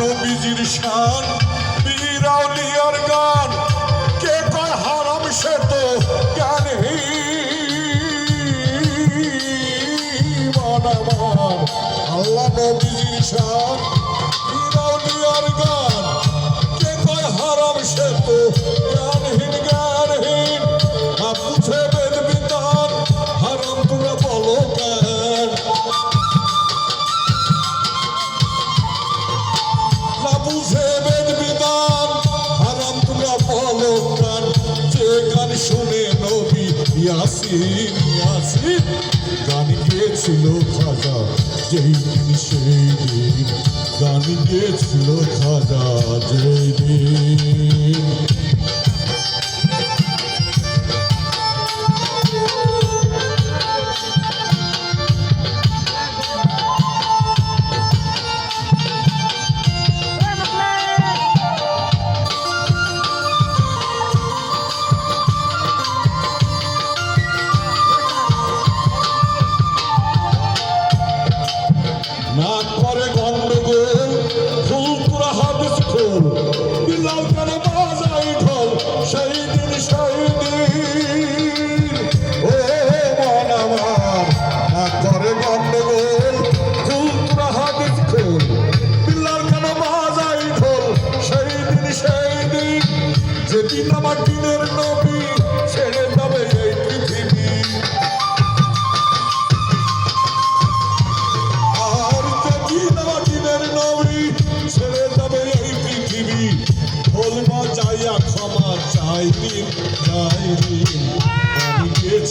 নবীজির শান বীরাউলিয়ার গান। কে কয় হারাম সে তো জ্ঞানহীন আল্লাহ নবীজির শান ইয়াসিন ইয়াসিন গান গেছিল খাজা যেই দিন সেই দিন। গান গেছিল খাজা যেই দিন। করে গন্ডগোল ফুল পুরা হাদিস খোল। বিলাল কেন বাজাই ঢোল? সেই দিন সেই দিন, যেদিন আমার দিনের নবী ছেড়ে যাবে এই পৃথিবী। আর যেদিন আমার দিনের নবী ছেড়ে যাবে এই পৃথিবী বলবা যাইয়া ক্ষমা চাই দিন চাই দিন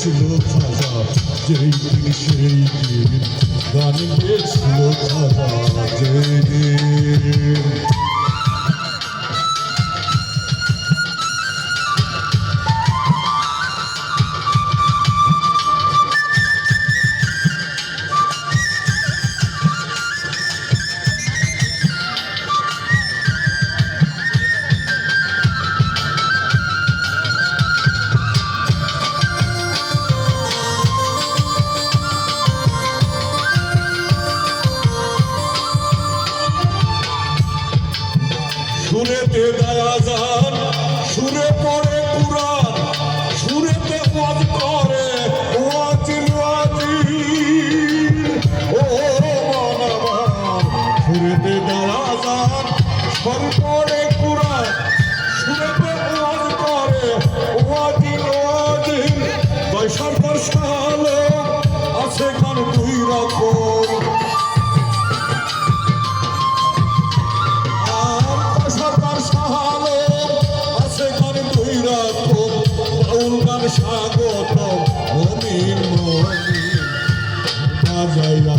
গান গেছিল খাজা যেই দিন সেই সুরেতে দয়া সুরে পড়ে কুরআন সুরেতে ওয়াজ করে ওয়াজিল ওয়াজিল ও মানবান সুরেতে দয়া সুরে পড়ে কুরআন সুরেতে ওয়াজ করে ওয়াজিল ওয়াজিল তাই সরকার আছে গান রকম। বাউল গান স্বাগত মমিন মমিন বাজাইয়া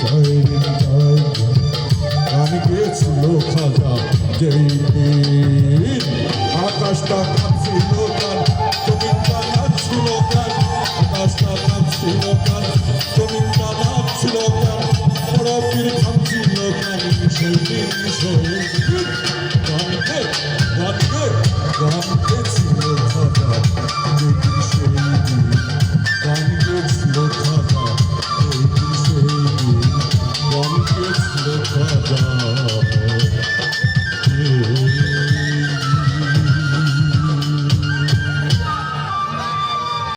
জয় জয় গান গেছিল খাজা যেই দিন আকাশটা কাঁপছিল গান তুমি নাচছিল গান আকাশটা কাঁপছিল গান তুমি নাচছিল গান বড় পীর গান সেই সেই দিন